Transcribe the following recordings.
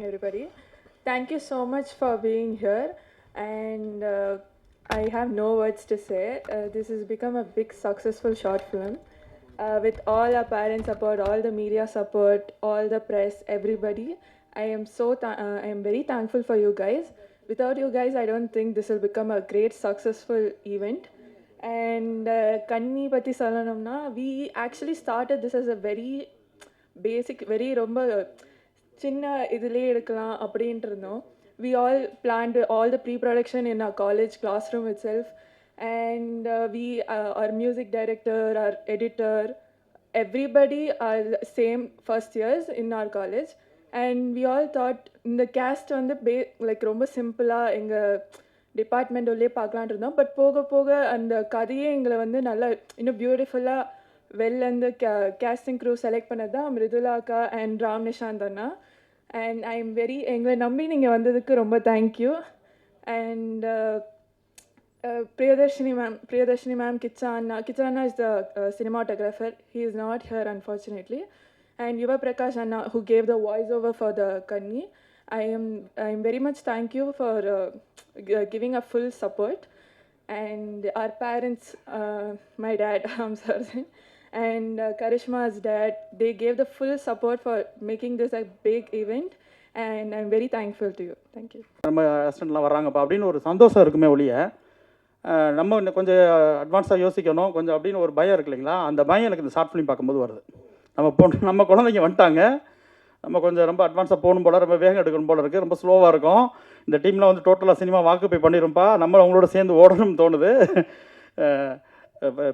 everybody. Thank you so much for being here. And uh, I have no words to say. Uh, this has become a big successful short film. Uh, with all our parents support, all the media support, all the press, everybody, I am so th- uh, I am very thankful for you guys. Without you guys, I don't think this will become a great successful event. And uh, Kanni Pati Salanamna, we actually started this as a very basic, very. சின்ன இதுலேயே எடுக்கலாம் அப்படின்ட்டு இருந்தோம் we all planned all the pre production in a college class room itself and we are music director our editor everybody are same first years in our college and we all thought இந்த cast வந்து pay like ரொம்ப சிம்பிளாக எங்கள் department உள்ளே பார்க்கலான்ட்டு இருந்தோம் but போக போக அந்த கதையே எங்களை வந்து நல்லா இன்னும் பியூட்டிஃபுல்லாக வெளிலேருந்து கே கேஸ்டிங் க்ரூ செலக்ட் பண்ணது தான் மிருதுலாக்கா அண்ட் ராம் நிஷாந்த் அண்ணா. அண்ட் ஐ எம் வெரி எங்களை நம்பி நீங்கள் வந்ததுக்கு ரொம்ப thank you and uh, Priyadarshini ma'am, Priyadarshini ma'am, Kichana. Kichana is the uh, cinematographer. He is not here, unfortunately. And Yuva Prakash Anna, who gave the voiceover for the Kanni. I am I am very much thank you for uh, g- giving a full support. And our parents, and uh, Karishma's dad, they gave the full support for making this a big event. And I'm very thankful to you. Thank you. நம்ம அசிஸ்டண்ட்லாம் வராங்கப்பா அப்படின்னு ஒரு சந்தோஷம் இருக்குமே ஒழிய நம்ம இன்னும் கொஞ்சம் அட்வான்ஸாக யோசிக்கணும். கொஞ்சம் அப்படின்னு ஒரு பயம் இருக்கு இல்லைங்களா? அந்த பயம் எனக்கு இந்த ஷார்ட் ஃபிலிம் பார்க்கும்போது வருது. நம்ம பொண்ணு நம்ம குழந்தைங்க வந்துட்டாங்க. நம்ம கொஞ்சம் ரொம்ப அட்வான்ஸாக போகணும் போல ரொம்ப வேகம் எடுக்கணும் போல இருக்குது ரொம்ப ஸ்லோவாக இருக்கும். இந்த டீம்லாம் வந்து டோட்டலாக சினிமா வாக்கு போய் பண்ணிடும்ப்பா நம்ம அவங்களோட சேர்ந்து ஓடணும்னு தோணுது.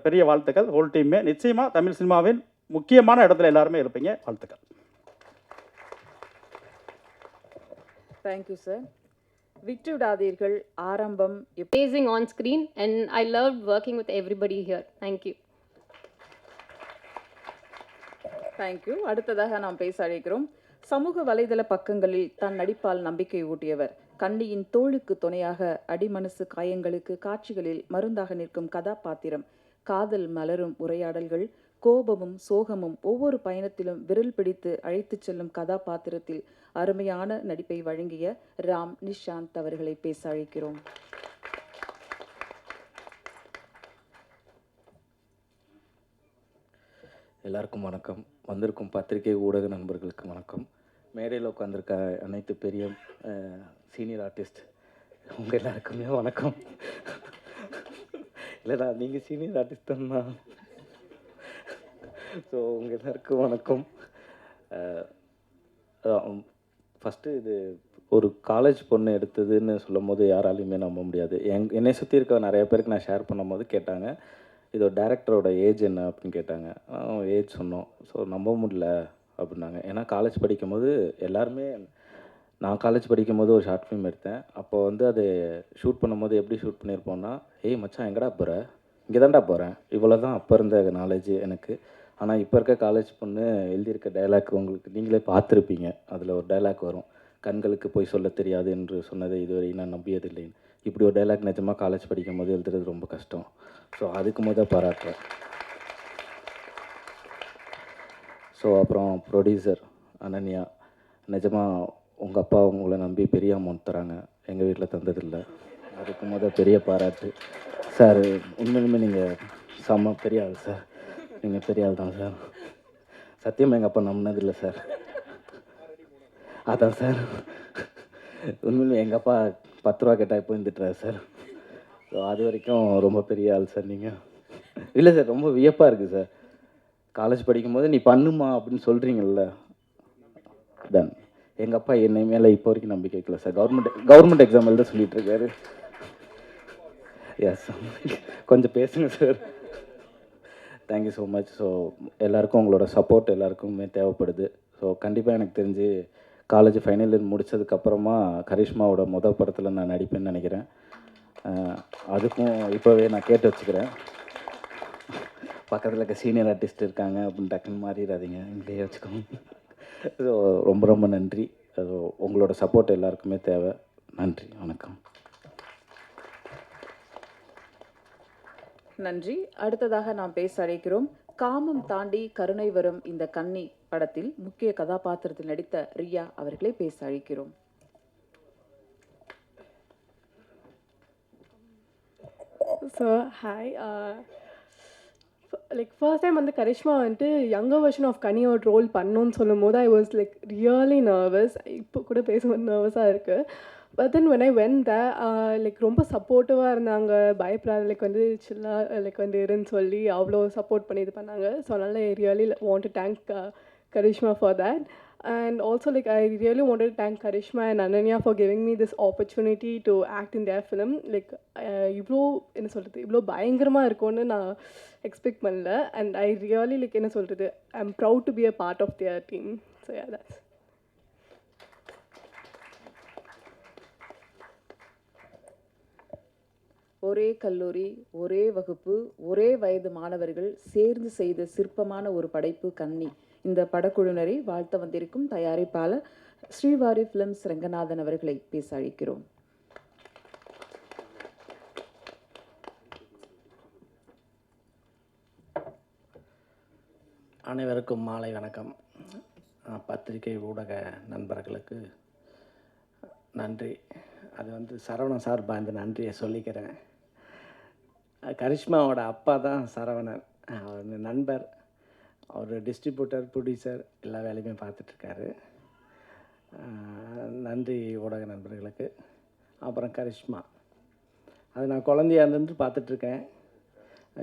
பெரிய வாழ்த்துக்கள். ஹோல் டீமே நிச்சயமாக தமிழ் சினிமாவின் முக்கியமான இடத்துல எல்லாருமே இருப்பீங்க. வாழ்த்துக்கள். தேங்க்யூ சார் விட்டு விடாதீர்கள் ஆரம்பம் on screen and I loved working with everybody here. Thank you. Thank you அடுத்ததாக நாம் பேச அழைக்கிறோம். சமூக வலைதள பக்கங்களில் தன் நடிப்பால் நம்பிக்கை ஊட்டியவர். கண்ணியின் தோளுக்கு துணையாக அடிமனசு காயங்களுக்கு காட்சிகளில் மருந்தாக நிற்கும் கதாபாத்திரம். காதல் மலரும் உரையாடல்கள் கோபமும் சோகமும் ஒவ்வொரு பயணத்திலும் விரல் பிடித்து அழைத்துச் செல்லும் கதாபாத்திரத்தில் அருமையான நடிப்பை வழங்கிய ராம் நிஷாந்த் அவர்களை பேச அழைக்கிறோம். எல்லாருக்கும் வணக்கம். வந்திருக்கும் பத்திரிகை ஊடக நண்பர்களுக்கு வணக்கம். மேடையில் உட்காந்துருக்க அனைத்து பெரிய சீனியர் ஆர்டிஸ்ட் உங்கள் எல்லாருக்குமே வணக்கம். இல்லைடா நீங்கள் சீனியர் ஆர்டிஸ்ட் தான் ஸோ உங்கள் எல்லாருக்கும் வணக்கம். ஃபஸ்ட்டு இது ஒரு காலேஜ் பொண்ணு எடுத்ததுன்னு சொல்லும் போது யாராலையுமே நம்ப முடியாது. எங் என்னை சுற்றி இருக்க நிறைய பேருக்கு நான் ஷேர் பண்ணும்போது கேட்டாங்க இதோட டேரக்டரோட ஏஜ் என்ன? அப்படின்னு கேட்டாங்க. ஏஜ் சொன்னோம். ஸோ நம்ப முடியல அப்படின்னாங்க. ஏன்னா காலேஜ் படிக்கும்போது எல்லாருமே நான் காலேஜ் படிக்கும்போது ஒரு ஷார்ட் ஃபிலிம் எடுத்தேன். அப்போ வந்து அது ஷூட் பண்ணும்போது எப்படி ஷூட் பண்ணியிருப்போம்னா ஏய் மச்சான் எங்கடா போகிற இங்கே தான்டா போகிறேன் இவ்வளோ தான் அப்போ இருந்த நாலேஜ் எனக்கு. ஆனால் இப்போ இருக்க காலேஜ் பொண்ணு எழுதியிருக்க டைலாக் உங்களுக்கு நீங்களே பார்த்துருப்பீங்க. அதில் ஒரு டைலாக் வரும். கண்களுக்கு போய் சொல்ல தெரியாது என்று சொன்னதை இதுவரை நான் நம்பியதில்லை. இப்படி ஒரு டைலாக் நிஜமாக காலேஜ் படிக்கும் போது எழுதுறது ரொம்ப கஷ்டம். ஸோ அதுக்கு முத பாராட்டுறேன். ஸோ அப்புறம் ப்ரொடியூசர் அனன்யா. நிஜமாக உங்கள் அப்பா உங்களை நம்பி பெரிய அமௌண்ட் தராங்க. எங்கள் வீட்டில் தந்ததில்லை. அதுக்கு முத பெரிய பாராட்டு. சார் உண்மையிலுமே நீங்கள் செம்ம பெரிய ஆள் சார். நீங்கள் பெரிய ஆள் தான் சார். சத்தியமாக எங்கள் அப்பா நம்பினதில்லை சார். அதான் சார். உண்மையிலுமே எங்கள் அப்பா பத்து ரூபா கேட்டால் இப்போ இருந்துட்டுறாரு சார். ஸோ அது வரைக்கும் ரொம்ப பெரிய ஆள் சார் நீங்கள் இல்லை சார் ரொம்ப வியப்பாக இருக்குது சார். காலேஜ் படிக்கும்போது நீ பண்ணுமா அப்படின்னு சொல்கிறீங்கல்ல தன் எங்கள் அப்பா என்னை மேலே இப்போ வரைக்கும் நம்பிக்கை வைக்கல சார். கவர்மெண்ட் கவர்மெண்ட் எக்ஸாம் எழுத சொல்லிட்டு இருக்காரு. எஸ் கொஞ்சம் பேசுங்க sir. Thank you so much so எல்லாருக்கும் உங்களோட சப்போர்ட் எல்லாருக்குமே தேவைப்படுது. ஸோ கண்டிப்பாக எனக்கு தெரிஞ்சு காலேஜ் ஃபைனல் இயர் முடித்ததுக்கப்புறமா கரிஷ்மாவோட மொதல் படத்தில் நான் நடிப்பேன்னு நினைக்கிறேன். அதுக்கும் இப்போவே நான் கேட்டு வச்சுக்கிறேன். பக்கத்தில் இருக்க சீனியர் ஆர்டிஸ்ட் இருக்காங்க அப்படின்னு டக்குன்னு மாறிடாதீங்க. இங்கேயே வச்சுக்கோங்க. ஸோ ரொம்ப ரொம்ப நன்றி. ஸோ உங்களோட சப்போர்ட் எல்லாருக்குமே தேவை. நன்றி. வணக்கம். நன்றி. அடுத்ததாக நாம் பேச அழைக்கிறோம். காமம் தாண்டி கருணை வரும் இந்த கன்னி படத்தில் முக்கிய கதாபாத்திரத்தில் நடித்த ரியா அவர்களை பேச அழைக்கிறோம். So hi like first time வந்து கரிஷ்மா வந்துட்டு யங்கர் வெர்ஷன் ஆஃப் கனியோட ரோல் பண்ணோன்னு சொல்லும் போது I was like really nervous இப்போ கூட பேசும்போது நர்வஸாக இருக்குது but then when I when the like ரொம்ப சப்போர்ட்டிவாக இருந்தாங்க. பயப்படாத லைக் வந்து சில்லாக லைக் வந்து இருன்னு சொல்லி அவ்வளோ சப்போர்ட் பண்ணி இது பண்ணாங்க. ஸோ அதனால் I really want to thank Karishma for that and also like i really wanted to thank karishma and ananya for giving me this opportunity to act in their film. Like uh, இவ்வளோ என்ன சொல்கிறது இவ்வளோ பயங்கரமாக இருக்கும்னு நான் expect பண்ணல. And I really like என்ன சொல்கிறது I am proud to be a part of their team so yeah that's ஒரே கல்லூரி ஒரே வகுப்பு ஒரே வயது மாணவர்கள் சேர்ந்து செய்த சிற்பமான ஒரு படைப்பு கன்னி இந்த படக்குழுவினரை வாழ்த்த வந்திருக்கும் தயாரிப்பாளர் ஸ்ரீவாரி ஃபிலிம்ஸ் ரங்கநாதன் அவர்களை பேச அழைக்கிறோம். அனைவருக்கும் மாலை வணக்கம். பத்திரிகை ஊடக நண்பர்களுக்கு நன்றி. அது வந்து சரவணன் சார்பாக இந்த நன்றியை சொல்லிக்கிறேன். கரிஷ்மாவோட அப்பா தான் சரவணன். அவர் நண்பர். அவர் டிஸ்ட்ரிபியூட்டர் ப்ரொடியூசர் எல்லா வேலையுமே பார்த்துட்ருக்காரு. நன்றி ஊடக நண்பர்களுக்கு. அப்புறம் கரிஷ்மா. அது நான் குழந்தையா இருந்துட்டு பார்த்துட்ருக்கேன்.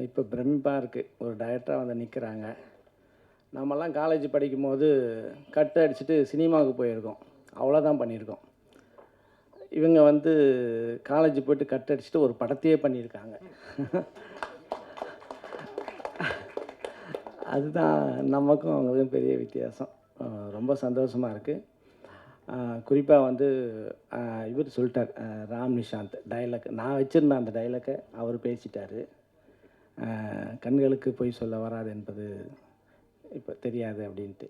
இப்போ பிரமிப்பாக இருக்குது ஒரு டைரக்டராக வந்து நிற்கிறாங்க நம்மலாம் காலேஜ் படிக்கும்போது கட் அடிச்சுட்டு சினிமாவுக்கு போயிருக்கோம். அவ்வளோதான் பண்ணியிருக்கோம். இவங்க வந்து காலேஜ் போய்ட்டு கட் அடிச்சுட்டு ஒரு படத்தையே பண்ணியிருக்காங்க. அதுதான் நமக்கும் அவங்களுக்கும் பெரிய வித்தியாசம். ரொம்ப சந்தோஷமாக இருக்குது குறிப்பாக வந்து இவர் சொல்லிட்டார் ராம் நிஷாந்த் டைலாக் நான் வச்சுருந்தேன் அந்த டைலாக்கை அவர் பேசிட்டார். கண்களுக்கு பொய் சொல்ல வராது என்பது இப்போ தெரியாது அப்படின்ட்டு.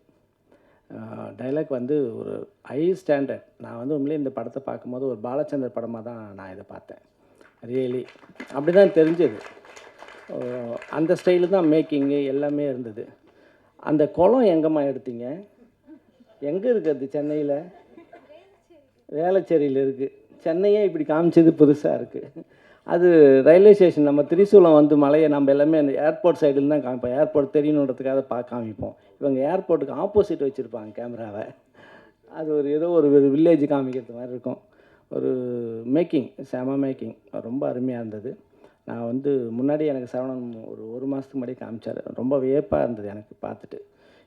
டைலாக் வந்து ஒரு ஹை ஸ்டாண்டர்ட் நான் வந்து உண்மையிலே இந்த படத்தை பார்க்கும்போது ஒரு பாலச்சந்தர் படமாக தான் நான் இதை பார்த்தேன். ரியலி அப்படி தான் தெரிஞ்சது. அந்த ஸ்டைலு தான் மேக்கிங்கு எல்லாமே இருந்தது. அந்த குளம் எங்கம்மா எடுத்தீங்க? எங்கே இருக்குது சென்னையில்? வேளச்சேரியில் இருக்குது சென்னையே இப்படி காமிச்சது புதுசாக இருக்குது அது ரயில்வே ஸ்டேஷன் நம்ம திரிசூலம் வந்து மலையை நம்ம எல்லாமே அந்த ஏர்போர்ட் சைடில் தான் காமிப்போம். ஏர்போர்ட் தெரியணுன்றதுக்காக பா காமிப்போம். இவங்க ஏர்போர்ட்டுக்கு ஆப்போசிட் வச்சுருப்பாங்க கேமராவை அது ஒரு ஏதோ ஒரு வில்லேஜ் காமிக்கிறது மாதிரி இருக்கும். ஒரு மேக்கிங் செம மேக்கிங் ரொம்ப அருமையாக இருந்தது. நான் வந்து முன்னாடி எனக்கு சரவணன் ஒரு ஒரு மாதத்துக்கு முன்னாடி காமிச்சார். ரொம்ப வியப்பாக இருந்தது எனக்கு பார்த்துட்டு.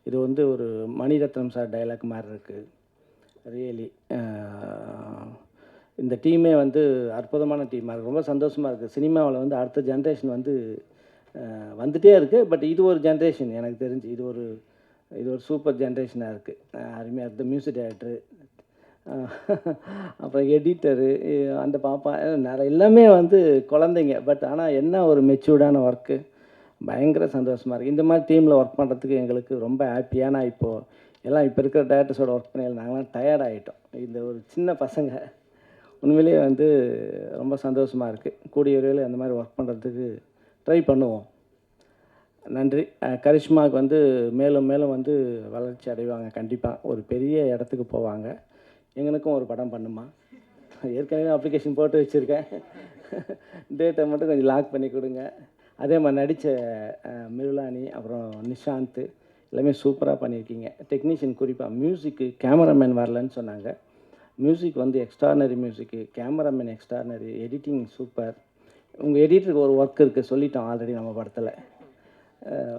இது வந்து ஒரு மணிரத்னம் சார் டைலாக் மாதிரி இருக்குது ரியலி இந்த டீமே வந்து அற்புதமான டீமாக இருக்குது ரொம்ப சந்தோஷமாக இருக்குது சினிமாவில் வந்து அடுத்த ஜென்ரேஷன் வந்து வந்துகிட்டே வந்துட்டே இருக்குது பட் இது ஒரு ஜென்ரேஷன் எனக்கு தெரிஞ்சு. இது ஒரு இது ஒரு சூப்பர் ஜென்ரேஷனாக இருக்குது அருமையாக இருக்குது மியூசிக் டைரக்டரு அப்புறம் எடிட்டரு அந்த பாப்பா நிறைய எல்லாமே வந்து குழந்தைங்க. பட் ஆனால் என்ன ஒரு மெச்சூர்டான ஒர்க்கு பயங்கர சந்தோஷமாக இருக்குது இந்த மாதிரி டீமில் ஒர்க் பண்ணுறதுக்கு எங்களுக்கு ரொம்ப ஹாப்பியாக இப்போது எல்லாம் இப்போ இருக்கிற டேரக்டர்ஸோட ஒர்க் பண்ணி நாங்களாம் டயர்ட் ஆகிட்டோம் இந்த ஒரு சின்ன பசங்க உண்மையிலேயே வந்து ரொம்ப சந்தோஷமாக இருக்குது கூடிய விரைவில் அந்த மாதிரி ஒர்க் பண்ணுறதுக்கு ட்ரை பண்ணுவோம். நன்றி. கரிஷ்மாவுக்கு வந்து மேலும் மேலும் வந்து வளர்ச்சி அடைவாங்க. கண்டிப்பாக ஒரு பெரிய இடத்துக்கு போவாங்க. எங்களுக்கும் ஒரு படம் பண்ணுமா? ஏற்கனவே அப்ளிகேஷன் போட்டு வச்சுருக்கேன். டேட்டை மட்டும் கொஞ்சம் லாக் பண்ணி கொடுங்க. அதே மாதிரி நடித்த மிருலானி அப்புறம் நிஷாந்த் எல்லாமே சூப்பராக பண்ணியிருக்கீங்க. டெக்னீஷியன் குறிப்பாக மியூசிக்கு கேமராமேன் வரலன்னு சொன்னாங்க. மியூசிக் வந்து எக்ஸ்ட்ரானரி மியூசிக்கு கேமராமேன் எக்ஸ்ட்ரானரி எடிட்டிங் சூப்பர் உங்கள் எடிட்டருக்கு ஒரு ஒர்க் இருக்குது சொல்லிட்டோம் ஆல்ரெடி நம்ம படத்தில்.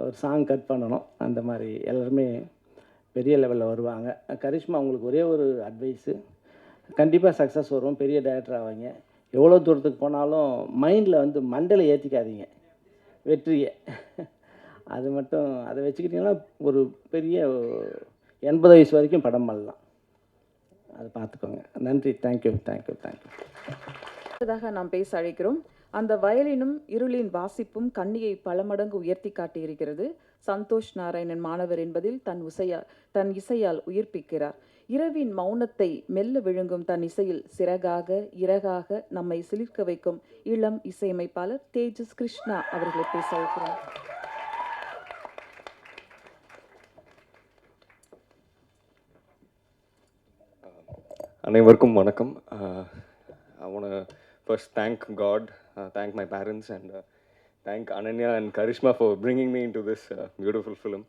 ஒரு சாங் கட் பண்ணணும். அந்த மாதிரி எல்லாருமே பெரிய லெவலில் வருவாங்க. கரிஷ்மா உங்களுக்கு ஒரே ஒரு அட்வைஸு கண்டிப்பாக சக்ஸஸ் வரும். பெரிய டேரக்டர் ஆவாங்க. எவ்வளோ தூரத்துக்கு போனாலும் மைண்டில் வந்து மண்டலை ஏற்றிக்காதீங்க வெற்றியை. அது மட்டும் அதை வச்சுக்கிட்டிங்கன்னா ஒரு பெரிய எண்பது வயசு வரைக்கும் படம் பண்ணலாம். அதை பார்த்துக்கோங்க. நன்றி. தேங்க்யூ தேங்க்யூ தேங்க்யூ அடுத்ததாக நாம் பேச அழைக்கிறோம். அந்த வயலினும் இருளின் வாசிப்பும் கண்ணியை பல மடங்கு உயர்த்தி காட்டியிருக்கிறது. சந்தோஷ் நாராயணன் மாணவர் என்பதில் தன் உசையா தன் இசையால் உயிர்ப்பிக்கிறார். இரவின் மௌனத்தை மெல்ல விழுங்கும் தன் இசையில் சிறகாக இறகாக நம்மை சிலிர்க்க வைக்கும் இளம் இசையமைப்பாளர் தேஜஸ் கிருஷ்ணா அவர்களை பேச வைக்கிறார் அனைவருக்கும் வணக்கம். I first thank God thank my parents and thank Ananya and Karishma for bringing me into this beautiful film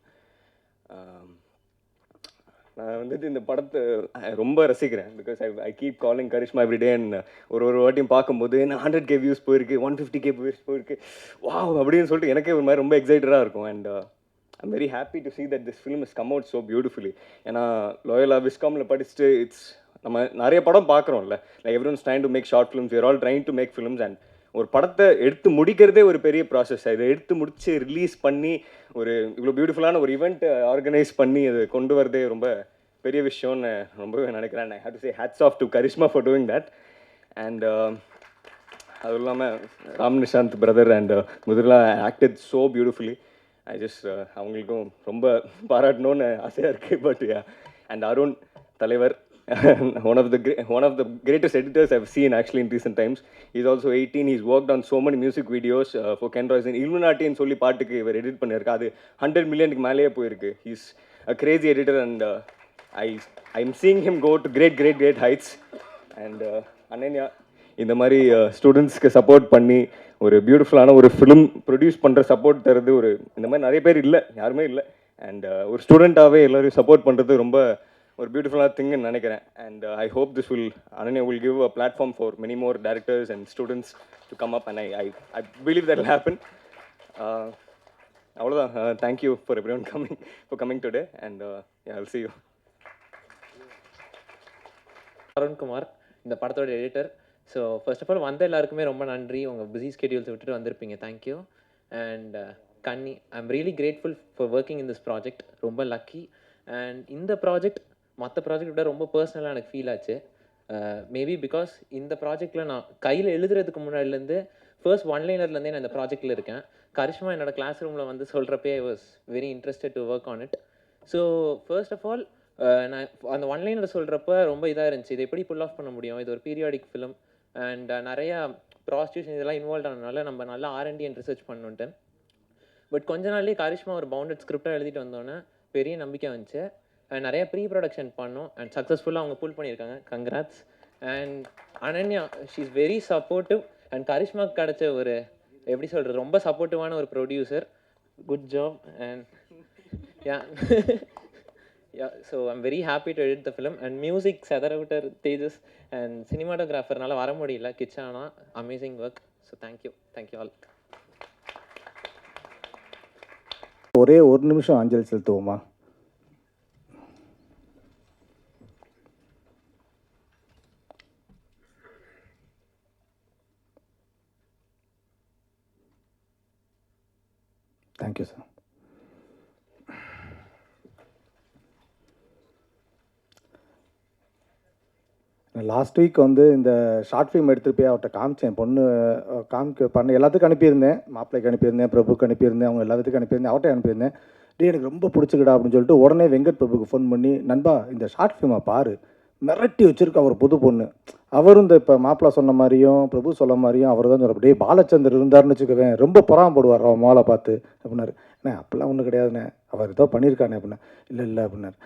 நான் வந்துட்டு இந்த படத்தை ரொம்ப ரசிக்கிறேன். Because I I keep calling Karishma everyday and ஒரு ஒரு வாட்டியும் பார்க்கும்போது நான் ஹண்ட்ரட் கே வியூஸ் போயிருக்கு ஒன் ஃபிஃப்டி கே வியூஸ் போயிருக்கு. வா அப்படின்னு சொல்லிட்டு எனக்கே ஒரு மாதிரி ரொம்ப எக்ஸைட்டடாக இருக்கும். And I'm very happy to see that this film is come out so beautifully ஏன்னா லோயலா விஸ்காமில் படிச்சுட்டு இட்ஸ் நம்ம நிறைய படம் பார்க்குறோம்ல. Like everyone's trying to make short films you're all trying to make films and ஒரு படத்தை எடுத்து முடிக்கிறதே ஒரு பெரிய ப்ராசஸ் இதை எடுத்து முடித்து ரிலீஸ் பண்ணி ஒரு இவ்வளோ பியூட்டிஃபுல்லான ஒரு ஈவெண்ட் ஆர்கனைஸ் பண்ணி அதை கொண்டு வரதே ரொம்ப பெரிய விஷயம்னு ரொம்பவே நினைக்கிறேன். I have to say hats off to Karishma for doing that and அதுவும் இல்லாமல் ராம் நிஷாந்த் பிரதர் அண்ட் முதல்ல acted so beautifully I just அவங்களுக்கும் ரொம்ப பாராட்டணும்னு ஆசையாக இருக்குது பட் அண்ட் அருண் தலைவர் one of the one of the greatest editors I've seen actually in recent times is also eighteen is work on so many music videos for can ராய்ஸ் இல்லுநாட்டின்னு சொல்லி பாட்டுக்கு இவர் எடிட் பண்ணியிருக்கா அது ஹண்ட்ரட் மில்லியனுக்கு மேலேயே போயிருக்கு. Is a crazy editor and I I am seeing him go to great great great heights and Ananya இந்த மாதிரி uh, ஸ்டூடெண்ட்ஸ்க்கு சப்போர்ட் பண்ணி ஒரு பியூட்டிஃபுல்லான ஒரு ஃபிலிம் ப்ரொடியூஸ் பண்ணுற சப்போர்ட் தருது ஒரு இந்த மாதிரி நிறைய பேர் இல்லை. யாருமே இல்லை. அண்ட் uh, ஒரு ஸ்டூடெண்ட்டாகவே எல்லாரையும் சப்போர்ட் பண்ணுறது ரொம்ப ஒரு பியூட்டிஃபுல்லான திங்குன்னு நினைக்கிறேன். And I hope this will Ananya will give a platform for many more directors and students to come up and I I I believe that happen அவ்வளோதான் thank you for everyone coming for coming today and I see you Arunkumar இந்த படத்தோட editor so first of all வந்த எல்லாருக்குமே ரொம்ப நன்றி. உங்கள் busy schedules விட்டுட்டு வந்திருப்பீங்க. Thank you and uh, Kani I am really grateful for working in this project ரொம்ப லக்கி அண்ட் இந்த ப்ராஜெக்ட் மற்ற ப்ராஜெக்ட் விட ரொம்ப பர்சனலாக எனக்கு ஃபீல் ஆச்சு. மேபி பிகாஸ் இந்த ப்ராஜெக்டில் நான் கையில் எழுதுறதுக்கு முன்னாடிலேருந்து ஃபர்ஸ்ட் ஒன்லைனர்லேருந்தே நான் இந்த ப்ராஜெக்டில் இருக்கேன். கரிஷ்மா என்னோட கிளாஸ் ரூமில் வந்து சொல்கிறப்பே I was very interested to work on it so first of all நான் அந்த ஒன்லைனில் சொல்கிறப்ப ரொம்ப இதாக இருந்துச்சு. இதை எப்படி புல் ஆஃப் பண்ண முடியும்? இது ஒரு பீரியாடிக் ஃபிலிம் அண்ட் நிறையா ப்ராஸ்டியூஷன் இதெல்லாம் இன்வால்வ் ஆனதுனால நம்ம நல்லா R and D and research பண்ணுன்ட்டு. But கொஞ்ச நாள்லேயே கரிஷ்மா ஒரு பவுண்டட் ஸ்கிரிப்டாக எழுதிட்டு வந்தோன்னே பெரிய நம்பிக்கை வந்துச்சு. நிறைய ப்ரீ ப்ரொடக்ஷன் பண்ணோம் அண்ட் சக்ஸஸ்ஃபுல்லாக அவங்க புல் பண்ணியிருக்காங்க. Congrats and Ananya she is very supportive and கரிஷ்மாக்கு கிடச்ச ஒரு எப்படி சொல்கிறது ரொம்ப சப்போர்ட்டிவான ஒரு producer good job and yeah yeah so I'm very happy to edit the film. And music செதரவிட்டர் Tejas and சினிமாட்டோகிராஃபர்னால வர முடியல. கிச்சானா amazing work so thank you thank you all ஒரே ஒரு நிமிஷம் அஞ்சல் செலுத்துவோமா? ஓகே சார் லாஸ்ட் வீக் வந்து இந்த ஷார்ட் ஃபிலிம் எடுத்துகிட்டு போய் அவர்கிட்ட காமிச்சேன். பொண்ணு காமிக்க பண்ண எல்லாத்துக்கும் அனுப்பியிருந்தேன். மாப்பிள்ளைக்கு அனுப்பியிருந்தேன் பிரபுக்கு அனுப்பியிருந்தேன் அவங்க எல்லாத்துக்கும் அனுப்பியிருந்தேன் அவர்கிட்ட அனுப்பியிருந்தேன். டே எனக்கு ரொம்ப பிடிச்சிக்கிடா அப்படின்னு சொல்லிட்டு உடனே வெங்கட் பிரபுக்கு ஃபோன் பண்ணி நண்பா இந்த ஷார்ட் ஃபிலிமை பாரு. மிரட்டி வச்சிருக்க அவர் புது பொண்ணு. அவரும் இந்த இப்போ மாப்பிள்ளை சொன்ன மாதிரியும் பிரபு சொன்ன மாதிரியும் அவர் தான் சொல்ல அப்படியே பாலச்சந்தர் இருந்தாருன்னு வச்சுக்கவேன். ரொம்ப பொறாமப்படுவார் அவன் மோளை பார்த்து அப்படின்னாரு. அண்ணே அப்படிலாம் ஒன்றும் கிடையாதுண்ணே. அவர் ஏதோ பண்ணியிருக்கானே அப்படின்னா. இல்லை இல்லை அப்படின்னாரு.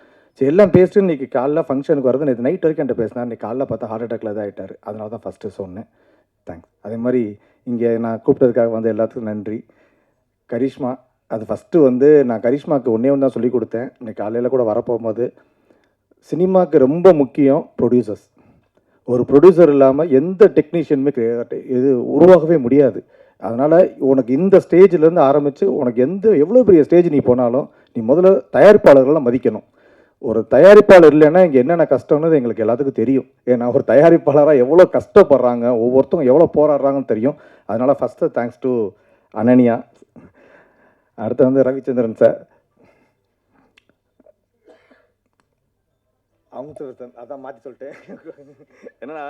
சரி எல்லாம் பேசிட்டு இன்றைக்கி காலைல ஃபங்க்ஷனுக்கு வரது நேற்று நைட் வரைக்கும் என்கிட்ட பேசினார். இன்றைக்கி காலைல பார்த்தா ஹார்ட் அட்டாக்ல தான் ஆகிட்டார் அதனால தான் ஃபஸ்ட்டு சொன்னேன். தேங்க்ஸ் அதே மாதிரி இங்கே நான் கூப்பிட்டதுக்காக வந்து எல்லாத்துக்கும் நன்றி. கரிஷ்மா அது ஃபஸ்ட்டு வந்து நான் கரிஷ்மாவுக்கு ஒன்றே ஒன்று தான் சொல்லி கொடுத்தேன். இன்னைக்கு காலையில் கூட வரப்போகும்போது சினிமாவுக்கு ரொம்ப முக்கியம் ப்ரொடியூசர்ஸ் ஒரு ப்ரொடியூசர் இல்லாமல் எந்த டெக்னீஷியனுமே இது உருவாகவே முடியாது. அதனால் உனக்கு இந்த ஸ்டேஜ்லேருந்து ஆரம்பித்து உனக்கு எந்த எவ்வளோ பெரிய ஸ்டேஜ் நீ போனாலும் நீ முதல்ல தயாரிப்பாளர்களை மதிக்கணும். ஒரு தயாரிப்பாளர் இல்லைன்னா இங்கே என்னென்ன கஷ்டம்னு எங்களுக்கு எல்லாத்துக்கும் தெரியும். ஏன்னா ஒரு தயாரிப்பாளராக எவ்வளோ கஷ்டப்படுறாங்க ஒவ்வொருத்தவங்க எவ்வளோ போராடுறாங்கன்னு தெரியும். அதனால் ஃபஸ்ட்டு தேங்க்ஸ் டு அனனியா. அடுத்து வந்து ரவிச்சந்திரன் சார் அமுத்தரசன் அதான் மாற்றி சொல்லிட்டேன். என்னன்னா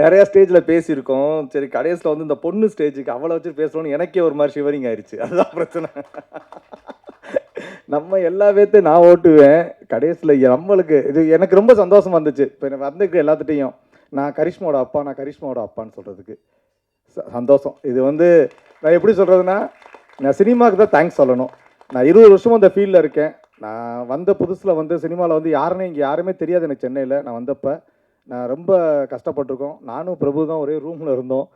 நிறைய ஸ்டேஜில் பேசியிருக்கோம். சரி கடைசியில் வந்து இந்த பொண்ணு ஸ்டேஜுக்கு அவ்வளோ வச்சு பேசணும்னு எனக்கே ஒரு மாதிரி ஷிவரிங் ஆயிடுச்சு அதுதான் பிரச்சனை. நம்ம எல்லா பேர்த்தையும் நான் ஓட்டுவேன். கடைசியில் நம்மளுக்கு இது எனக்கு ரொம்ப சந்தோஷம் இருந்துச்சு. இப்போ எனக்கு வந்துருக்கு எல்லாத்துட்டையும் நான் கரிஷ்மாவோட அப்பா நான் கரிஷ்மாவோட அப்பான்னு சொல்கிறதுக்கு சந்தோஷம். இது வந்து நான் எப்படி சொல்கிறதுனா நான் சினிமாவுக்கு தான் தேங்க்ஸ் சொல்லணும். நான் இருபது வருஷமும் அந்த ஃபீல்டில் இருக்கேன். நான் வந்த புதுசில் வந்து சினிமாவில் வந்து யாருன்னு இங்கே யாருமே தெரியாது எனக்கு சென்னையில். நான் வந்தப்போ நான் ரொம்ப கஷ்டப்பட்டிருக்கோம். நானும் பிரபு தான் ஒரே ரூமில் இருந்தோம்.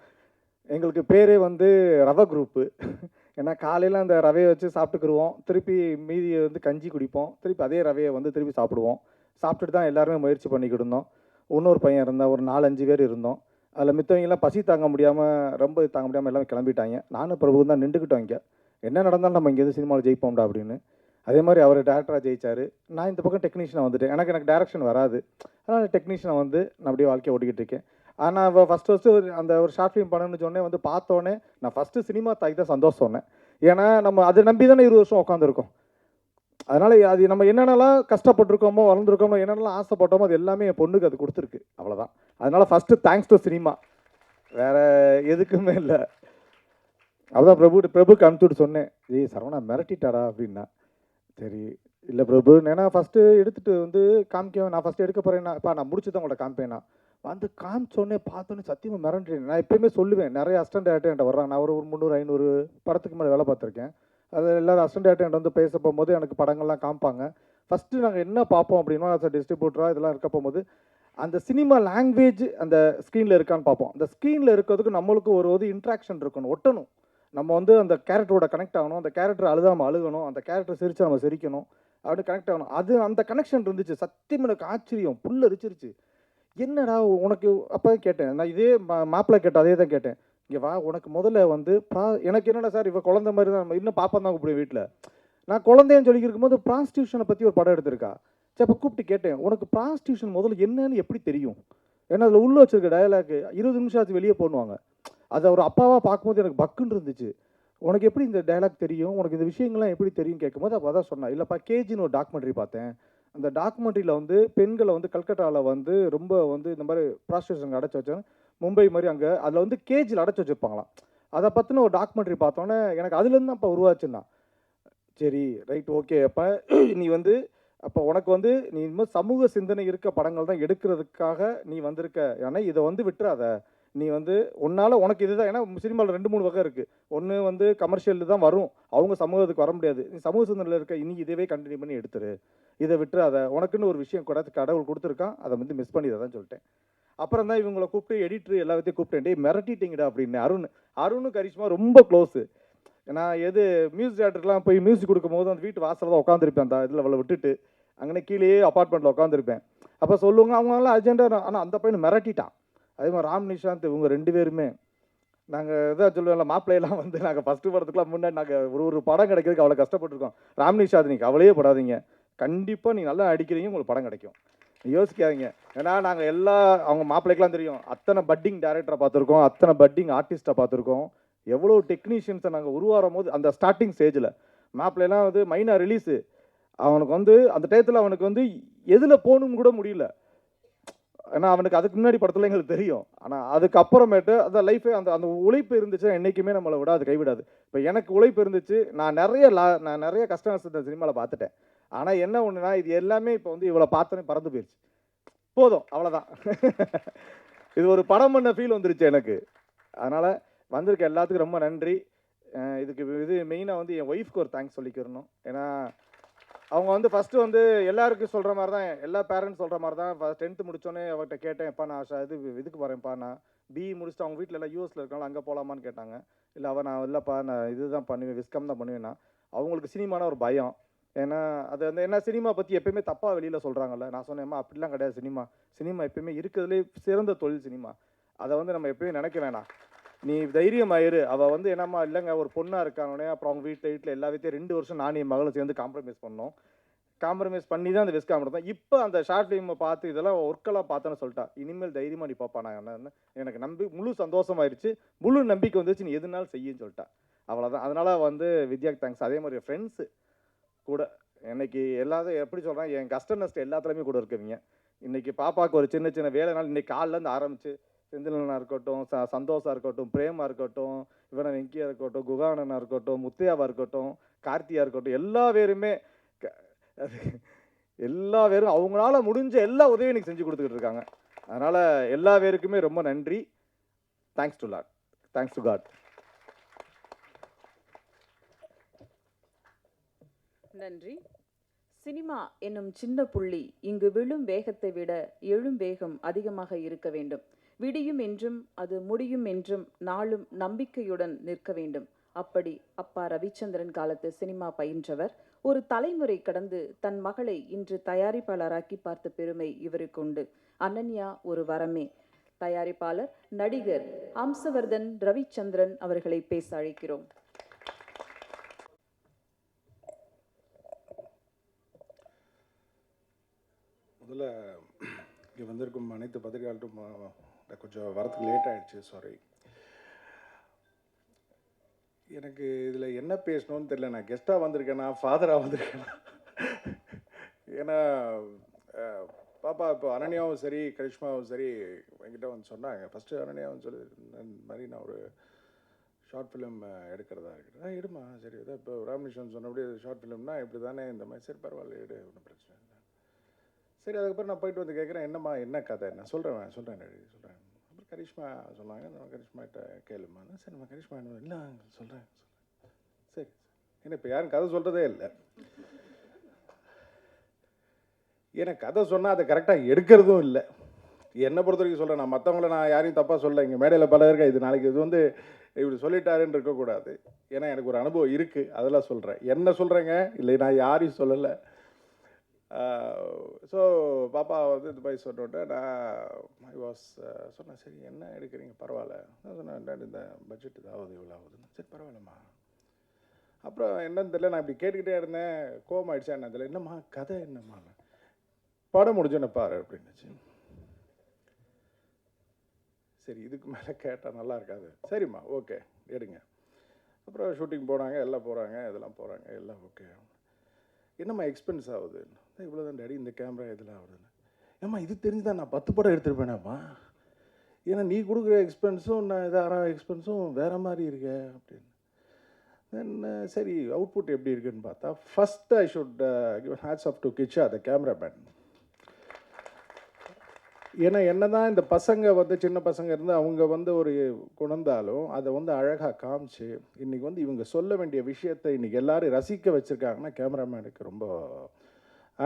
எங்களுக்கு பேரே வந்து ரவை குரூப்பு ஏன்னா காலையில் அந்த ரவையை வச்சு சாப்பிட்டுக்குருவோம். திருப்பி மீதியை வந்து கஞ்சி குடிப்போம். திருப்பி அதே ரவையை வந்து திருப்பி சாப்பிடுவோம். சாப்பிட்டுட்டு தான் எல்லாருமே முயற்சி பண்ணிக்கிட்டு இருந்தோம். இன்னொரு பையன் இருந்தால் ஒரு நாலஞ்சு பேர் இருந்தோம். அதில் மித்தவங்கெல்லாம் பசி தாங்க முடியாமல் ரொம்ப தாங்க முடியாமல் எல்லாமே கிளம்பிட்டாங்க. நானும் பிரபு தான் நின்றுக்கிட்டோம் இங்கே. என்ன நடந்தாலும் நம்ம இங்கேருந்து சினிமாவில் ஜெயிப்போம்டா அப்படின்னு. அதே மாதிரி அவர் டேரக்டராக ஜெயிச்சார். நான் இந்த பக்கம் டெக்னீஷியனாக வந்துட்டேன். எனக்கு எனக்கு டேரக்ஷன் வராது. அதனால் டெக்னீஷியனை வந்து நான் அப்படியே வாழ்க்கையை ஓட்டிக்கிட்டு இருக்கேன். ஆனால் ஃபஸ்ட்டு ஃபஸ்ட்டு அந்த ஒரு ஷார்ட் ஃபிலிம் பண்ணணும்னு சொன்னே வந்து பார்த்தோன்னே நான் ஃபஸ்ட்டு சினிமா தாய்க்கு தான் சந்தோஷம் சொன்னேன். ஏன்னா நம்ம அதை நம்பி தானே இருபது வருஷம் உட்காந்துருக்கோம் அதனால் அது நம்ம என்னென்னலாம் கஷ்டப்பட்டிருக்கோமோ வளர்ந்துருக்கோமோ என்னென்னலாம் ஆசைப்பட்டோமோ அது எல்லாமே என் பொண்ணுக்கு அது கொடுத்துருக்கு. அவ்வளோதான் அதனால் ஃபஸ்ட்டு தேங்க்ஸ் டு சினிமா வேறு எதுக்குமே இல்லை. அதான் பிரபு பிரபுக்கு அனுப்பிச்சுட்டு சொன்னேன். ஏய் சரவணா மிரட்டிட்டாடா அப்படின்னா. சரி. இல்லை பிரபு ஏன்னா ஃபஸ்ட்டு எடுத்துகிட்டு வந்து காமிக்க நான் ஃபஸ்ட்டு எடுக்க போகிறேன்னா இப்போ நான் முடிச்சு தான் உங்கள்ட்ட காமிப்பேனா வந்து காமிச்சோடனே பார்த்தோன்னே சத்தியமாக மிரண்டுறேன். நான் எப்பயுமே சொல்லுவேன் நிறைய அஸ்டன்ட் டேரக்டர் என்கிட்ட வர்றாங்க. நான் ஒரு ஒரு முந்நூறு ஐநூறு படத்துக்கு மேலே வேலை பார்த்துருக்கேன். அது எல்லோரும் அஸ்டன்ட் டேரக்டர் என்கிட்ட வந்து பேச போகும்போது எனக்கு படங்கள்லாம் காமிப்பாங்க. ஃபஸ்ட்டு நாங்கள் என்ன பார்ப்போம் அப்படின்னா as டிஸ்ட்ரிபியூட்டராக இதெல்லாம் இருக்க போகும்போது அந்த சினிமா லாங்குவேஜ் அந்த ஸ்க்ரீனில் இருக்கான்னு பார்ப்போம். அந்த ஸ்க்ரீனில் இருக்கிறதுக்கு நம்மளுக்கு ஒரு ஒரு இன்ட்ராக்ஷன் இருக்கணும் ஒட்டணும். நம்ம வந்து அந்த கேரக்டரோட கனெக்ட் ஆகணும் அந்த கேரக்டர் அழுதாமல் அழுகணும் அந்த கேரக்டர் சிரித்து நம்ம சிரிக்கணும் அப்படின்னு கனெக்ட் ஆகணும். அது அந்த கனெக்ஷன் இருந்துச்சு. சத்தியம் எனக்கு ஆச்சரியம். புல் அரிச்சிருச்சு என்னடா உனக்கு அப்போ கேட்டேன். நான் இதே மா மாப்பிள்ளை கேட்டேன் அதே தான் கேட்டேன். இங்கே வா உனக்கு முதல்ல வந்து ப்ரா எனக்கு என்னடா சார் இவன் குழந்தை மாதிரி தான் இன்னும் பாப்பா தான் கூப்பிடுவேன் வீட்டில் நான் குழந்தைன்னு சொல்லி இருக்கும்போது ப்ராஸ்டியூஷனை பற்றி ஒரு படம் எடுத்திருக்கா. சரி அப்போ கூப்பிட்டு கேட்டேன். உனக்கு ப்ராஸ்டியூஷன் முதல்ல என்னன்னு எப்படி தெரியும்? ஏன்னா அதில் உள்ளே வச்சிருக்க டயலாக் இருபது நிமிஷம் ஆச்சு வெளியே போடுவாங்க அது அவர் அப்பாவாக பார்க்கும்போது எனக்கு பக்குன்னு இருந்துச்சு. உனக்கு எப்படி இந்த டயலாக் தெரியும்? உனக்கு இந்த விஷயங்கள்லாம் எப்படி தெரியும் கேட்கும்போது அப்போ அதான் சொன்னேன். இல்லைப்பா கேஜின்னு ஒரு டாக்குமெண்ட்ரி பார்த்தேன். அந்த டாக்குமெண்ட்ரியில் வந்து பெண்களை வந்து கல்கட்டாவில் வந்து ரொம்ப வந்து இந்த மாதிரி ப்ராஸ்டியூஷன் அடைச்சி வச்சாங்க மும்பை மாதிரி அங்கே அதில் வந்து கேஜில் அடைச்சி வச்சுருப்பாங்களாம். அதை பற்றின ஒரு டாக்குமெண்ட்ரி பார்த்தோன்னே எனக்கு அதுலேருந்து அப்போ உருவாச்சுன்னா சரி ரைட் ஓகே அப்போ நீ வந்து அப்போ உனக்கு வந்து நீ இனிமேல் சமூக சிந்தனை இருக்க படங்கள் தான் எடுக்கிறதுக்காக நீ வந்திருக்க. ஏன்னா இதை வந்து விட்டுறாத. நீ வந்து உன்னால் உனக்கு இதுதான் ஏன்னா சினிமாவில் ரெண்டு மூணு வகை இருக்குது ஒன்று வந்து கமர்ஷியல் தான் வரும். அவங்க சமூகத்துக்கு வர முடியாது. நீ சமூக சிந்தனையில் இருக்க இனி இதவே கண்டினியூ பண்ணி எடுத்துரு. இதை விட்டுறாத. உனக்குன்னு ஒரு விஷயம் கூட கடவுள் கொடுத்துருக்கான். அதை வந்து மிஸ் பண்ணிதான் சொல்லிட்டேன். அப்புறம் தான் இவங்களை கூப்பிட்டு எடிட்ரு எல்லாத்தையும் கூப்பிட்டேன். டேய் மிரட்டிட்டீங்கடா அப்படின்னு. அருண் அருணும் கரிஷ்மா ரொம்ப க்ளோஸு நான் எது மியூசிக் டேரக்டருக்குலாம் போய் மியூசிக் கொடுக்கும்போது அந்த வீட்டு வாசலில் தான் உட்காந்துருப்பேன் அந்த இதில் அவளை விட்டுட்டு அங்கே கீழேயே அப்பார்ட்மெண்ட்டில் உட்காந்துருப்பேன் அப்போ சொல்லுவாங்க அவங்களாம் அர்ஜென்ட்டாக ஆனால் அந்த பையனை மிரட்டிட்டான். அதே மாதிரி ராம் நிஷாந்த் இவங்க ரெண்டு பேருமே நாங்கள் இதாக சொல்லுவோம்ல மாப்பிள்ளையெல்லாம் வந்து நாங்கள் ஃபஸ்ட்டு படத்துக்குலாம் முன்னாடி நாங்கள் ஒரு ஒரு படம் கிடைக்கிறதுக்கு அவ்வளோ கஷ்டப்பட்டுருக்கோம். ராம் நிஷாந்த் நீங்கள் கவலையே படாதீங்க. கண்டிப்பாக நீ நல்லா அடிக்கிறீங்க உங்களுக்கு படம் கிடைக்கும். யோசிக்காதீங்க. ஏன்னா நாங்கள் எல்லா அவங்க மாப்பிள்ளைக்கெலாம் தெரியும். அத்தனை பட்டிங் டேரக்டரை பார்த்துருக்கோம் அத்தனை பட்டிங் ஆர்டிஸ்ட்டை பார்த்துருக்கோம். எவ்வளோ டெக்னீஷியன்ஸை நாங்கள் உருவாகும் போது அந்த ஸ்டார்டிங் ஸ்டேஜில் மாப்பிள்ளைலாம் வந்து மைனாக ரிலீஸு அவனுக்கு வந்து அந்த டயத்தில் அவனுக்கு வந்து எதில் போகணும்னு கூட முடியல. ஏன்னா அவனுக்கு அதுக்கு முன்னாடி படத்தில் எங்களுக்கு தெரியும். ஆனால் அதுக்கப்புறமேட்டு அந்த லைஃபே அந்த அந்த உழைப்பு இருந்துச்சுன்னா என்றைக்குமே நம்மளை விடாது கைவிடாது. இப்போ எனக்கு உழைப்பு இருந்துச்சு நான் நிறைய லா நான் நிறைய கஷ்டம் இந்த சினிமாவில் பார்த்துட்டேன். ஆனால் என்ன ஒன்றுனா இது எல்லாமே இப்போ வந்து இவ்வளோ பார்த்தோன்னே பறந்து போயிடுச்சு போதும் அவ்வளோதான் இது ஒரு படம் பண்ண ஃபீல் வந்துருச்சு எனக்கு. அதனால் வந்திருக்க எல்லாத்துக்கும் ரொம்ப நன்றி. இதுக்கு இது மெயினாக வந்து என் ஒய்ஃப்க்கு ஒரு தேங்க்ஸ் சொல்லிக்கிறணும். ஏன்னா அவங்க வந்து ஃபஸ்ட்டு வந்து எல்லாருக்கும் சொல்கிற மாதிரி தான் எல்லா பேரண்ட்ஸ் சொல்கிற மாதிரி தான் டென்த்து முடிச்சோன்னே அவர்கிட்ட கேட்டேன் எப்பா நான் இது இதுக்கு வரேன்ப்பா நான் பிஇ முடிச்சுட்டு அவங்க வீட்டில் எல்லாம் யூஎஸில் இருக்காங்க அங்கே போகலாமான்னு கேட்டாங்க. இல்லை அவன் நான் இல்லைப்பா நான் இதுதான் பண்ணுவேன் விஸ்கம் தான் பண்ணுவேன்னா. அவங்களுக்கு சினிமான ஒரு பயம். ஏன்னா அது வந்து என்ன சினிமா பற்றி எப்பயுமே தப்பாக வெளியில் சொல்கிறாங்கல்ல நான் சொன்னேம்மா அப்படிலாம் கிடையாது சினிமா. சினிமா எப்பயுமே இருக்கிறதுலே சிறந்த தொழில் சினிமா. அதை வந்து நம்ம எப்பயுமே நினைக்க வேணாம். நீ தைரியமாயிரு. அவள் வந்து என்னம்மா இல்லைங்க ஒரு பொண்ணாக இருக்கானே அப்புறம் அவங்க வீட்டில் வீட்டில் எல்லா வீட்டையும் ரெண்டு வருஷம் நானும் என் மகளும் சேர்ந்து காம்ப்ரமைஸ் பண்ணோம். காம்ப்ரமைஸ் பண்ணி தான் அந்த வெஸ்காம் எடுத்தோம் இப்போ அந்த ஷார்ட் ஃபிலிமை பார்த்து இதெல்லாம் ஒர்க்கெல்லாம் பார்த்தேன்னு சொல்லிட்டா இனிமேல் தைரியமாக நீ பாப்பா நான் என்ன எனக்கு நம்பி முழு சந்தோஷமாயிருச்சு. முழு நம்பிக்கை வந்துச்சு நீ எதுனாலும் செய்யுன்னு சொல்லிட்டா. அவ்வளோதான் அதனால் வந்து வித்யாக்கு தேங்க்ஸ் அதே மாதிரி ஃப்ரெண்ட்ஸு கூட இன்னைக்கு எல்லாத்தையும் எப்படி சொல்கிறேன் என் கஷ்ட நஷ்டம் எல்லாத்துலேயுமே கூட இருக்குவீங்க இன்னைக்கு பாப்பாவுக்கு ஒரு சின்ன சின்ன வேலைனால இன்னைக்கு காலிலேருந்து ஆரம்பிச்சு செந்திலனா இருக்கட்டும் ச சந்தோஷா இருக்கட்டும் பிரேமா இருக்கட்டும் இவன வெங்கியா இருக்கட்டும் குகானனா இருக்கட்டும் முத்தையாவா இருக்கட்டும் கார்த்தியா இருக்கட்டும் எல்லா பேருமே க- எல்லா பேரும் அவங்களால முடிஞ்ச எல்லா உதவியும் எனக்கு செஞ்சு கொடுத்துக்கிட்டு இருக்காங்க. அதனால் எல்லா பேருக்குமே ரொம்ப நன்றி. Thanks to lot thanks to God நன்றி. சினிமா என்னும் சின்ன புள்ளி இங்கு விழும் வேகத்தை விட எழும் வேகம் அதிகமாக இருக்க வேண்டும். விடியும் என்றும் அது முடியும் என்றும் நாளும் நம்பிக்கையுடன் நிற்க வேண்டும். அப்படி அப்பா ரவிச்சந்திரன் காலத்து சினிமா பயின்றவர் ஒரு தலைமுறை கடந்து தன் மகளை இன்று தயாரிப்பாளராக்கி பார்த்த பெருமை இவருக்கு உண்டு. அனன்யா ஒரு வரமே. தயாரிப்பாளர் நடிகர் அம்சவர்தன் ரவிச்சந்திரன் அவர்களை பேச அழைக்கிறோம். முதல்ல இங்கே வந்திருக்கும் அனைத்து பத்திரிகையாளரும் கொஞ்சம் வரத்துக்கு லேட் ஆயிடுச்சு சாரி எனக்கு இதில் என்ன பேசணும்னு தெரியல. நான் கெஸ்ட்டாக வந்திருக்கேனா ஃபாதராக வந்திருக்கேனா? ஏன்னா பாப்பா இப்போ அனன்யாவும் சரி கரிஷ்மாவும் சரி என்கிட்ட வந்து சொன்னாங்க. ஃபஸ்ட்டு அனன்யாவும் சொல்லி இந்த மாதிரி நான் ஒரு ஷார்ட் ஃபிலிம் எடுக்கிறதா இருக்குது ஆ எடுமா சரி இதை இப்போ ராமகிருஷ்ணன் சொன்னபடி ஷார்ட் ஃபிலிம்னா இப்படி தானே இந்த மாதிரி சரி பரவாயில்ல எடு ஒன்றும் பிரச்சனை இல்லை. சரி அதுக்கப்புறம் நான் போயிட்டு வந்து கேட்குறேன் என்னம்மா என்ன கதை? நான் சொல்கிறேன் சொல்கிறேன் சொல்கிறேன் கரிஷ்மா சொன்னாங்க நான் கரிஷ்மாட்ட கேளுமா சரி நம்ம கரிஷ்மா என்ன இல்லை சொல்கிறேன் சரி ஏன்னா இப்போ யாரும் கதை சொல்கிறதே இல்லை. ஏன்னா கதை சொன்னால் அதை கரெக்டாக எடுக்கிறதும் இல்லை. என்னை பொறுத்த வரைக்கும் சொல்கிறேன் நான் மற்றவங்கள நான் யாரையும் தப்பாக சொல்ல இங்கே மேடையில் பல இருக்கா இது நாளைக்கு இது வந்து இப்படி சொல்லிட்டாருன்னு இருக்கக்கூடாது. ஏன்னா எனக்கு ஒரு அனுபவம் இருக்குது அதெல்லாம் சொல்கிறேன் என்ன சொல்கிறேங்க இல்லை நான் யாரையும் சொல்லலை. ஸோ பாப்பா வந்து துபாய் மாதிரி சொன்னோன்னே நான் ஐ வாஸ் சொன்னேன் சரி என்ன எடுக்கிறீங்க? பரவாயில்ல. நான் சொன்னேன் இந்த பட்ஜெட் இதாவது இவ்வளோ ஆகுதுன்னு. சரி பரவாயில்லம்மா. அப்புறம் என்னன்னு தெரியல நான் இப்படி கேட்டுக்கிட்டே இருந்தேன். கோவம் ஆயிடுச்சா என்ன தெரியல. என்னம்மா கதை என்னம்மா? படம் முடிஞ்சோன்னு பாரு அப்படின்னுச்சு. சரி இதுக்கு மேலே கேட்டால் நல்லா இருக்காது. சரிம்மா ஓகே எடுங்க. அப்புறம் ஷூட்டிங் போனாங்க எல்லாம் போகிறாங்க இதெல்லாம் போகிறாங்க எல்லாம் ஓகே. என்னம்மா எக்ஸ்பென்ஸ் ஆகுது? இவ்வளோ தான் டேடி இந்த கேமரா இதில் ஆகுதுன்னு ஏம்மா இது தெரிஞ்சு தான் நான் பத்து படம் எடுத்துருப்பேனாம்மா ஏன்னா நீ கொடுக்குற எக்ஸ்பென்ஸும் நான் இதாக எக்ஸ்பென்ஸும் வேறு மாதிரி இருக்கே அப்படின்னு. தென் சரி அவுட்புட் எப்படி இருக்குன்னு பார்த்தா first I should hats off to Kichcha the cameraman ஏன்னா என்னதான் இந்த பசங்க வந்து சின்ன பசங்க இருந்து அவங்க வந்து ஒரு குணந்தாலும் அதை வந்து அழகாக காமிச்சு இன்றைக்கி வந்து இவங்க சொல்ல வேண்டிய விஷயத்தை இன்றைக்கி எல்லோரும் ரசிக்க வச்சுருக்காங்கன்னா கேமராமேனுக்கு ரொம்ப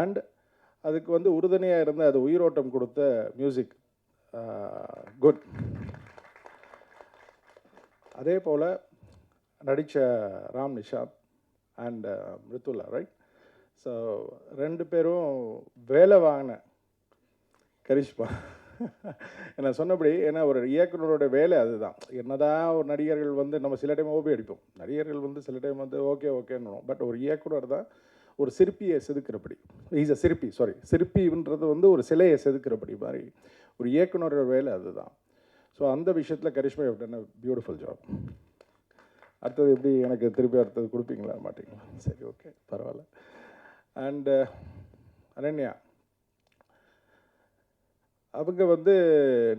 அண்ட் அதுக்கு வந்து உறுதுணையாக இருந்து அது உயிரோட்டம் கொடுத்த மியூசிக் குட் அதே போல் நடித்த Ram Nishanth and Mridula right so ரெண்டு பேரும் வேலை வாங்கின கரிஷ்மா. நான் சொன்னபடி ஏன்னா ஒரு இயக்குனரோட வேலை அதுதான். என்னதான் ஒரு நடிகர்கள் வந்து நம்ம சில டைம் ஓபி அடிப்போம். நடிகர்கள் வந்து சில டைம் வந்து ஓகே ஓகேன்னு பட் ஒரு இயக்குனர் தான் ஒரு சிற்பியை செதுக்கிறபடி. இஸ் அ சிற்பி சாரி சிற்பின்றது வந்து ஒரு சிலையை செதுக்கிறபடி மாதிரி. ஒரு இயக்குனரோட வேலை அதுதான். ஸோ அந்த விஷயத்தில் கரிஷ்மா எப்படின்னா பியூட்டிஃபுல் ஜாப் அடுத்தது எப்படி எனக்கு திருப்பி அடுத்தது கொடுப்பீங்களா மாட்டிங்களா? சரி ஓகே பரவாயில்ல. அண்டு அனன்யா uh, அவங்க வந்து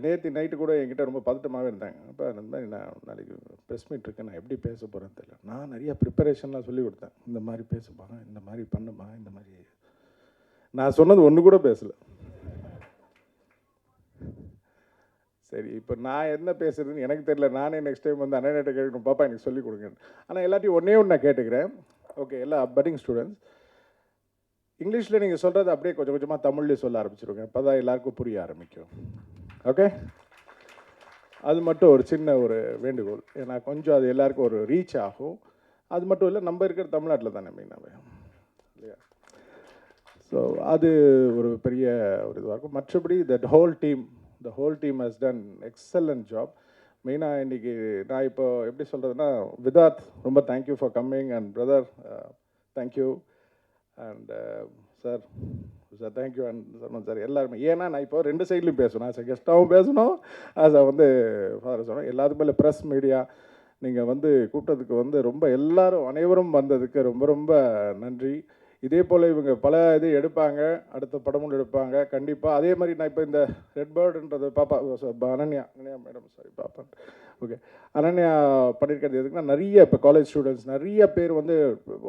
நேற்று நைட்டு கூட என்கிட்ட ரொம்ப பதட்டமாகவே இருந்தாங்க. அப்போ அந்த மாதிரி நான் நாளைக்கு ப்ரெஸ் மீட் இருக்கேன் நான் எப்படி பேச போகிறேன்னு தெரியல. நான் நிறையா ப்ரிப்பரேஷன்லாம் சொல்லி கொடுத்தேன். இந்த மாதிரி பேசுமா இந்த மாதிரி பண்ணுமா இந்த மாதிரி. நான் சொன்னது ஒன்று கூட பேசலை. சரி இப்போ நான் என்ன பேசுறதுன்னு எனக்கு தெரியல. நானே நெக்ஸ்ட் டைம் வந்து அண்ணன்கிட்ட கேட்கணும் பாப்பா எனக்கு சொல்லிக் கொடுங்க ஆனால் எல்லாத்தையும் ஒன்றே ஒன்று நான் கேட்டுக்கிறேன். ஓகே எல்லா பட்டிங் ஸ்டூடெண்ட்ஸ் இங்கிலீஷில் நீங்கள் சொல்கிறது அப்படியே கொஞ்சம் கொஞ்சமாக தமிழ்லேயே சொல்ல ஆரம்பிச்சிருங்க அப்போ தான் எல்லாருக்கும் புரிய ஆரம்பிக்கும். ஓகே அது மட்டும் ஒரு சின்ன ஒரு வேண்டுகோள். ஏன்னா கொஞ்சம் அது எல்லாருக்கும் ஒரு ரீச் ஆகும். அது மட்டும் இல்லை நம்ம இருக்கிற தமிழ்நாட்டில் தானே மெயினாகவே இல்லையா? ஸோ அது ஒரு பெரிய ஒரு இதுவாக இருக்கும். மற்றபடி the whole team the whole team has done excellent job மெயினாக இன்றைக்கி நான் இப்போ எப்படி சொல்கிறதுனா விதாத் ரொம்ப thank you for coming and brother thank you and sir sir thank you and சொன்னோம் சார் எல்லாருமே. ஏன்னா நான் இப்போ ரெண்டு சைட்லையும் பேசணும் ஆஸ் கெஸ்ட்டாகவும் பேசணும். ஆஸ் வந்து ஃபாதர் சொன்னோம் எல்லாத்துக்கும் மேலே ப்ரெஸ் மீடியா நீங்கள் வந்து கூட்டத்துக்கு வந்து ரொம்ப எல்லாரும் அனைவரும் வந்ததுக்கு ரொம்ப ரொம்ப நன்றி. இதே போல் இவங்க பல இது எடுப்பாங்க அடுத்த படமும் எடுப்பாங்க. கண்டிப்பாக அதே மாதிரி நான் இப்போ இந்த ரெட் பேர்டுன்றது பாப்பா அனன்யா அனன்யா மேடம் சாரி பாப்பா. ஓகே அனன்யா பண்ணியிருக்கிறது எதுக்குன்னா நிறைய இப்போ காலேஜ் ஸ்டூடெண்ட்ஸ் நிறைய பேர் வந்து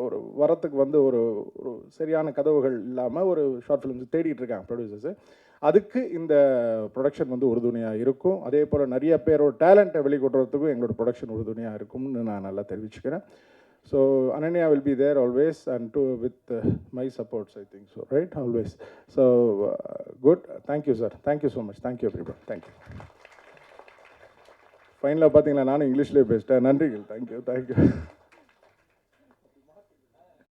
ஒரு வரத்துக்கு வந்து ஒரு ஒரு சரியான கதவுகள் இல்லாமல் ஒரு ஷார்ட் ஃபிலிம்ஸ் தேடிட்டு இருக்காங்க ப்ரொடியூசர்ஸு அதுக்கு இந்த ப்ரொடக்ஷன் வந்து உறுதுணையாக இருக்கும். அதே போல் நிறைய பேரோட டேலண்ட்டை வெளிக்கொட்டுறதுக்கும் எங்களோட ப்ரொடக்ஷன் உறுதுணையாக இருக்கும்னு நான் நல்லா தெரிவிச்சுக்கிறேன். So Ananya will be there always and to with uh, my supports, I think so, right? Always. So uh, good. Thank you, sir. Thank you so much. Thank you, everybody. Thank you. ஃபைனலாக பார்த்தீங்களா நானும் இங்கிலீஷ்லேயே பேசிட்டேன் நன்றிகள் thank you thank you